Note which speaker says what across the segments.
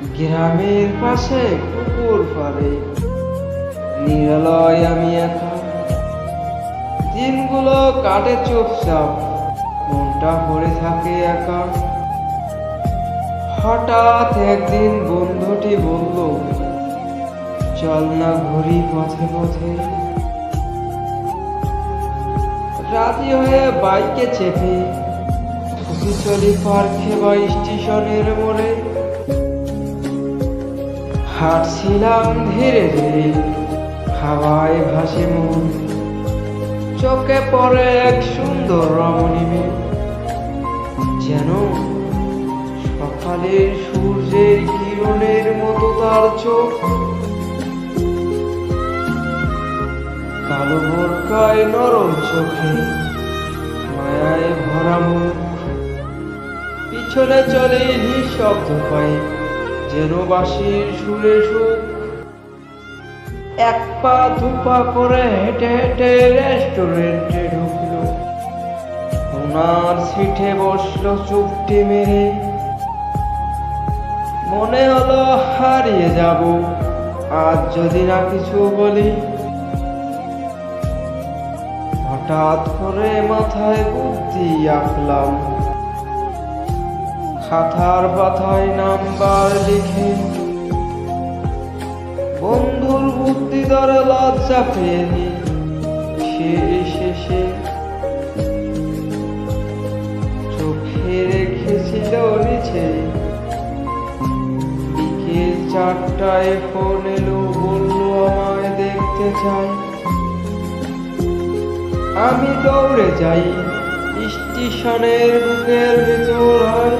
Speaker 1: গ্রামের পাশে পুকুর পাড়ে। নিরালয় আমি একা। দিনগুলো কাটে চুপচাপ, মনটা পড়ে থাকে একা। হঠাৎ একদিন বন্ধুটি বলল, চল না ঘুরি পথে পথে। রাজি হয়ে বাইকে চেপে চলি পার্কে বা স্টেশনের মোড়ে হাঁটছিলাম ধীরে ধীরে, হাওয়ায় ভাসে মন। চোখে পড়ে এক সুন্দর রমণী যেন সকালের সূর্যের কিরণের মতো তার চোখ। কালো বোরকায় নরম চোখে, মায়ায় ভরা মুখ। পিছনে চলে নিঃশব্দ পায়ে যেন বাঁশির সুরে সুখ এক পা দুপা করে হেঁটে হেঁটে রেস্টুরেন্টে ঢুকলো। ওনার সিটে বসল চুপটি মেরে। মনে হলো হারিয়ে যাব, আজ যদি না কিছু বলি। হঠাৎ করে মাথায় বুদ্ধি আঁকলাম। খাতার পাথায় নাম্বার লিখে। বন্ধুর বুদ্ধি ধরে লজ্জা পেয়ে সে শেষে। চোখে রেখেছিল নিচে। বিকেল চারটায় ফোন এলো, বলল, আমায় দেখতে চাই। আমি দৌড়ে যাই, স্টেশনের বুকের ভেতর। হয়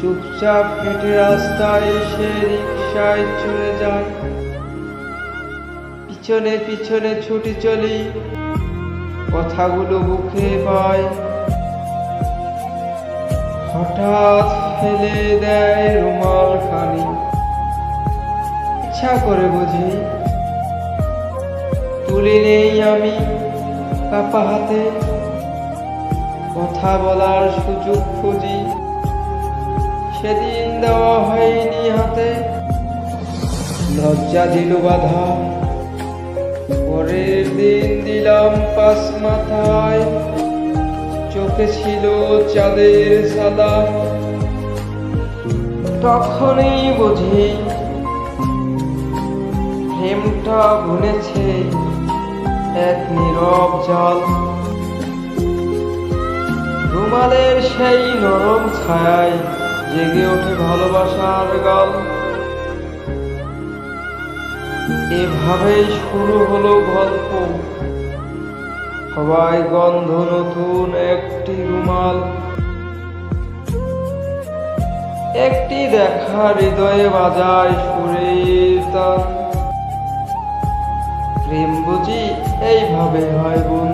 Speaker 1: চুপচাপ হেঁটে রাস্তায় এসে রিক্সায় চলে যায় পিছনে পিছনে ছুটি চলি, কথাগুলো বুকে পায় হঠাৎ ফেলে দেয় রুমাল খানি। ইচ্ছা করে বুঝি, তুলে নেই আমি কাপা হাতে। কথা বলার সুযোগ খুঁজি। সেদিন দেওয়া হয়নি হাতে লজ্জা দিল বাধা। পরের দিন দিলাম পাশ মাথায়। চোখে ছিল চাঁদের সাদা। তখনই বুঝি প্রেমটা বুনেছে এক নীরব জল। রুমালের সেই নরম ছায়ায় জেগে ওঠে ভালোবাসার গল। এভাবেই শুরু হলো গল্প। সবাই গন্ধ নতুন একটি রুমাল। একটি দেখা হৃদয়ে বাজায় সুরের তান প্রেম বুঝি এইভাবে হয় বন্ধু।